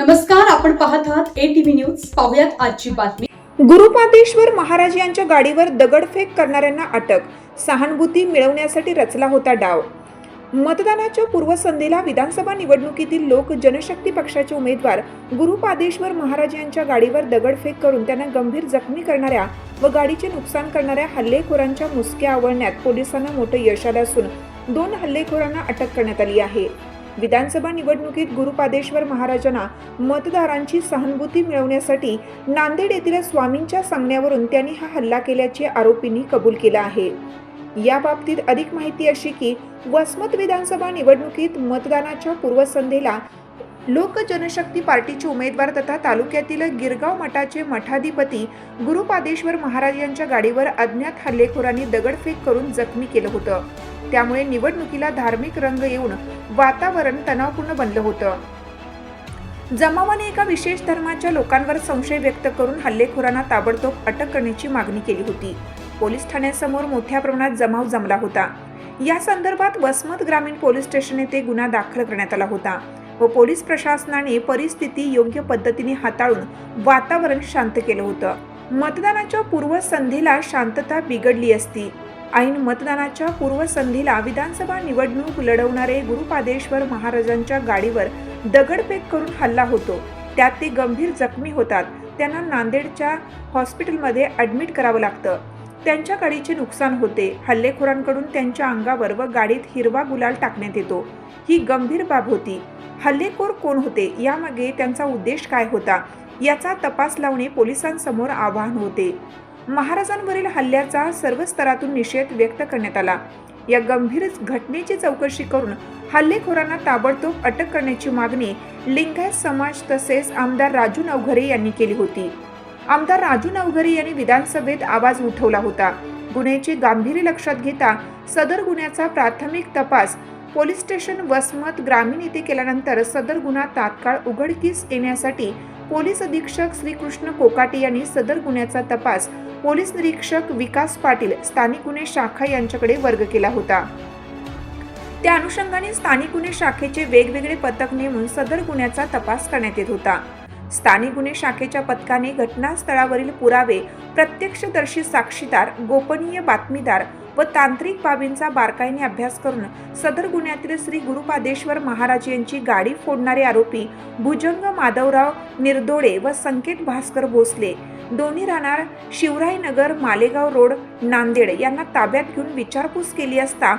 नमस्कार आपण पाहत आहात ए टीव्ही न्यूज पाहुयात आजची बातमी. गुरुपादेश्वर महाराज यांच्या गाडीवर दगडफेक करणाऱ्यांना अटक. सहानुभूती मिळवण्यासाठी रचला होता डाव. मतदानाच्या पूर्वसंध्येला विधानसभा निवडणुकीतील लोक जनशक्ती पक्षाचे उमेदवार गुरुपादेश्वर महाराज यांच्या गाडीवर दगडफेक करून त्यांना गंभीर जखमी करणाऱ्या व गाडीचे नुकसान करणाऱ्या हल्लेखोरांच्या मुसक्या आवळण्यात पोलिसांना मोठं यश आलं असून दोन हल्लेखोरांना अटक करण्यात आली आहे. विधानसभा निवडणुकीत गुरुपादेश्वर महाराजांना मतदारांची सहानुभूती मिळवण्यासाठी नांदेड येथील स्वामींच्या सांगण्यावरून त्यांनी हा हल्ला केल्याचे आरोपींनी कबूल केला आहे. या बाबतीत अधिक माहिती अशी की वसमत विधानसभा निवडणुकीत मतदानाच्या पूर्वसंध्येला लोक जनशक्ती पार्टीचे उमेदवार तथा तालुक्यातील गिरगाव मठाचे मठाधिपती गुरुपादेश्वर महाराज यांच्या गाडीवर अज्ञात हल्लेखोरांनी दगडफेक करून जखमी केलं होतं. त्यामुळे निवडणुकीला धार्मिक रंग येऊन वातावरण तणावपूर्ण बनलं होतं. जमावाने एका विशेष धर्माच्या लोकांवर संशय व्यक्त करून हल्लेखोरांना ताबडतोब अटक करण्याची मागणी केली होती. पोलीस ठाण्यासमोर मोठ्या प्रमाणात जमाव जमला होता. या संदर्भात वसमत ग्रामीण पोलीस स्टेशन येथे गुन्हा दाखल करण्यात आला होता व पोलीस प्रशासनाने परिस्थिती योग्य पद्धतीने हाताळून वातावरण शांत केलं होतं. मतदानाच्या पूर्वसंध्येला शांतता बिघडली असती. ऐन मतदानाच्या पूर्वसंधीला विधानसभा निवडणूक लढवणारे गुरुपादेश्वर महाराजांच्या गाडीवर दगडफेक करून हल्ला होतो. त्यात ते गंभीर जखमी होतात. त्यांना नांदेडच्या हॉस्पिटलमध्ये ॲडमिट करावं लागतं. त्यांच्या गाडीचे नुकसान होते. हल्लेखोरांकडून त्यांच्या अंगावर व गाडीत हिरवा गुलाल टाकण्यात येतो. ही गंभीर बाब होती. हल्लेखोर कोण होते? यामागे त्यांचा उद्देश काय होता? याचा तपास लावणे पोलिसांसमोर आव्हान होते. महाराजांवरील हल्ल्याचा सर्व स्तरातून निषेध व्यक्त करण्यात आला. या गंभीर घटनेची चौकशी करून हल्लेखोरांना ताबडतोब अटक करण्याची मागणी लिंगायत समाज तसेच आमदार राजू नवघरे यांनी केली होती. आमदार राजू नवघरे यांनी विधानसभेत आवाज उठवला होता. गुन्ह्याचे गांभीर्य लक्षात घेता सदर गुन्ह्याचा प्राथमिक तपास पोलीस स्टेशन वसमत ग्रामीण येथे केल्यानंतर सदर गुन्हा तात्काळ उघडकीस येण्यासाठी पोलीस अधीक्षक श्रीकृष्ण कोकाटे यांनी सदर गुन्ह्याचा तपास पोलीस निरीक्षक विकास पाटील स्थानिक गुन्हे शाखा यांच्याकडे वर्ग केला होता. त्या अनुषंगाने स्थानिक गुन्हे शाखेचे वेगवेगळे पथक नेमून सदर गुन्ह्याचा तपास करण्यात येत होता. स्थानिक गुन्हे शाखेच्या पथकाने घटनास्थळावरील पुरावे प्रत्यक्षदर्शी साक्षीदार गोपनीय बातमीदार व तांत्रिक बाबींचा बारकाईने अभ्यास करून सदर गुन्ह्यातील श्री गुरुपादेश्वर महाराज यांची गाडी फोडणारे आरोपी भुजंग माधवराव निर्दोडे व संकेत भास्कर भोसले. दोन्ही राहणार शिवरायनगर मालेगाव रोड नांदेड यांना ताब्यात घेऊन विचारपूस केली असता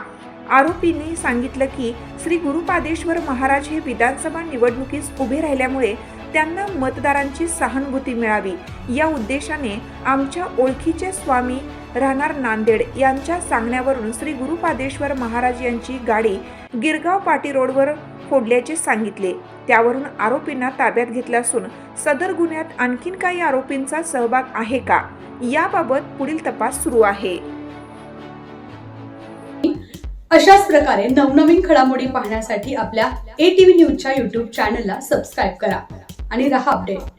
आरोपींनी सांगितलं की श्री गुरुपादेश्वर महाराज हे विधानसभा निवडणुकीस उभे राहिल्यामुळे त्यांना मतदारांची सहानुभूती मिळावी. या उद्देशाने आमच्या ओळखीचे स्वामी राहणार नांदेड यांच्या सांगण्यावरून श्री गुरुपादेश्वर महाराज यांची गाडी गिरगाव पाटी रोडवर फोडल्याचे सांगितले. त्यावरून आरोपींना ताब्यात घेतलं असून सदर गुन्ह्यात आणखीन काही आरोपींचा सहभाग आहे का? याबाबत पुढील तपास सुरू आहे. अशाच प्रकारे नवनवीन घडामोडी पाहण्यासाठी आपल्या ए टीव्ही न्यूजच्या युट्यूब चॅनलला सबस्क्राईब करा. आणि रहा अपडेट